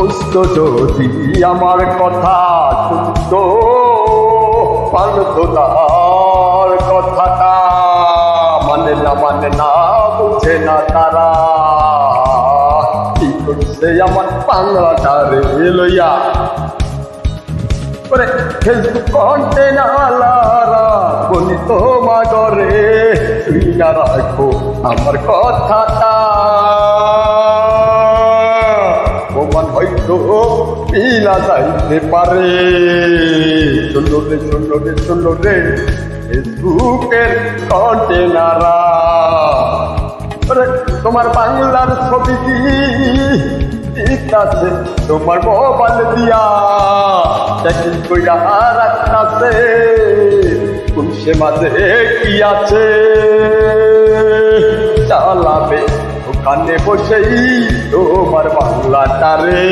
বুঝত যদি আমার কথা শুনত পারত তার কথাটা। মানে না মানে না বুঝে না তারা। কি করছে আমার বাংলাটা রে লইয়া? ওরে ফেসবুক কন্টেনালারা বলি তোমা করে তুই না রাখো আমার কথাটা। প্রমাণ হয়তো পিলা যাইতে পারে। শূন্য রে শূন্য রে শূন্য রে, ফেসবুকের কন্টেনারা। তোমার বাংলার ছবি আছে, তোমার মোবাইল দিয়া। চেকিং কইরা রাখতাছে কোন মাঝে কি আছে? চালাবে ওখানে বসেই তোমার বাংলাটারে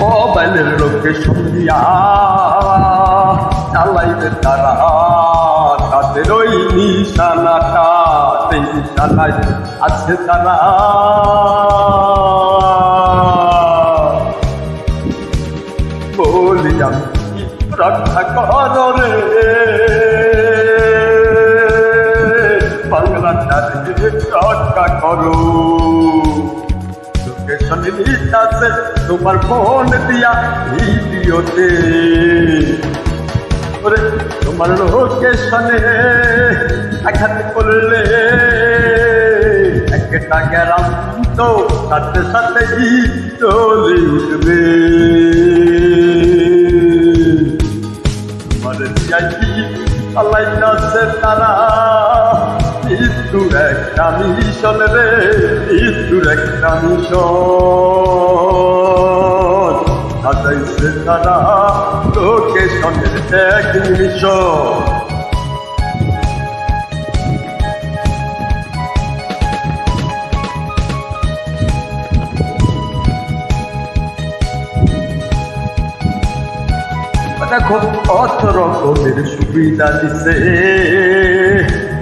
মোবাইলের লোকে শুনিয়া চালাইবে তারা তাদের ওই নিশানাটা। সেই নিশানায় আছে তারা। বলি আমি, রক্ষা কর রে। বাংলাটারে রক্ষা করো। লোকেশন লিখাছে তোমার ফোন দিয়া ভিডিওতে। তোমার লোকেশনে আঘাত করলে একটা গেলাম তো সাথে সাথে চলে উঠবে তোমার যাই চালাইতাছে তারা মৃত্যুর একটা মিশন রে মৃত্যুর একটা মিশন সাজাইছে তারা লোকেশনের এক মিশন দেখো কত রকমের সুবিধা দিছে।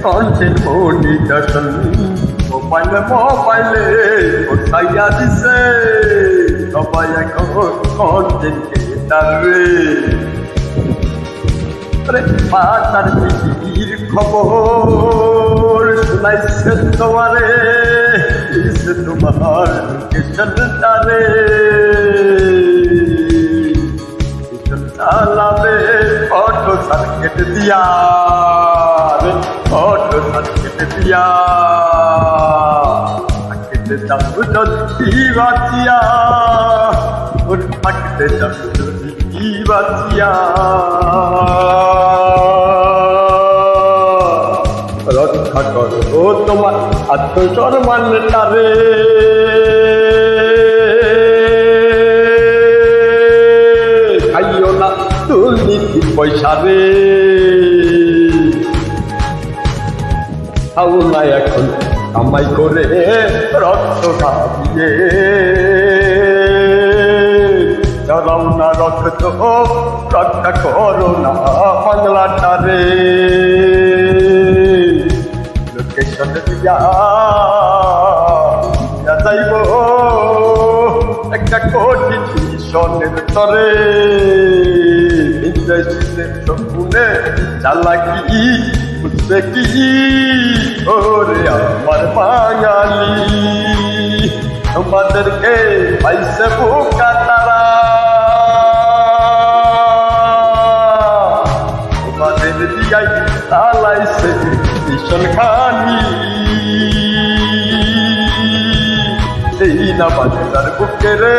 কন্টেন্ট মনিটেশন মোবাইলে মোবাইলে কোথাইয়া দিছে। সবাই এখন কন্টেন্ট ক্রিয়েটার রে পাতার পৃথিবীর খবর শুনাইছে তোমারে। তোমার লোকেশনটা রে চালাবে অটো সার্কিট দিয়া অটো সার্কিট দিয়া। থাকতে যাও যদি বাঁচিয়া, ওর থাকতে যাও যদি বাঁচিয়া। রক্ষা করো তোমার আত্মসম্মানটা রে। পয়সা রে না এখন কামাই করে রক্ত খাবিয়ে চলাও না রক্ত, রক্ষা করো না বাংলাটা রে। লোকেশন দিয়া যাইব। একটা কোটি মিশনের তরে। ইন্দ্রজিতের সম্পূর্ণে চালাকি বুঝবে কি? ওরে আমার বাঙালি, তোমাদেরকে পাইছে বোকা তারা। তোমাদের দিয়াই চালাইছে ভীষণ খানি। এই না বাজার বুকে রে।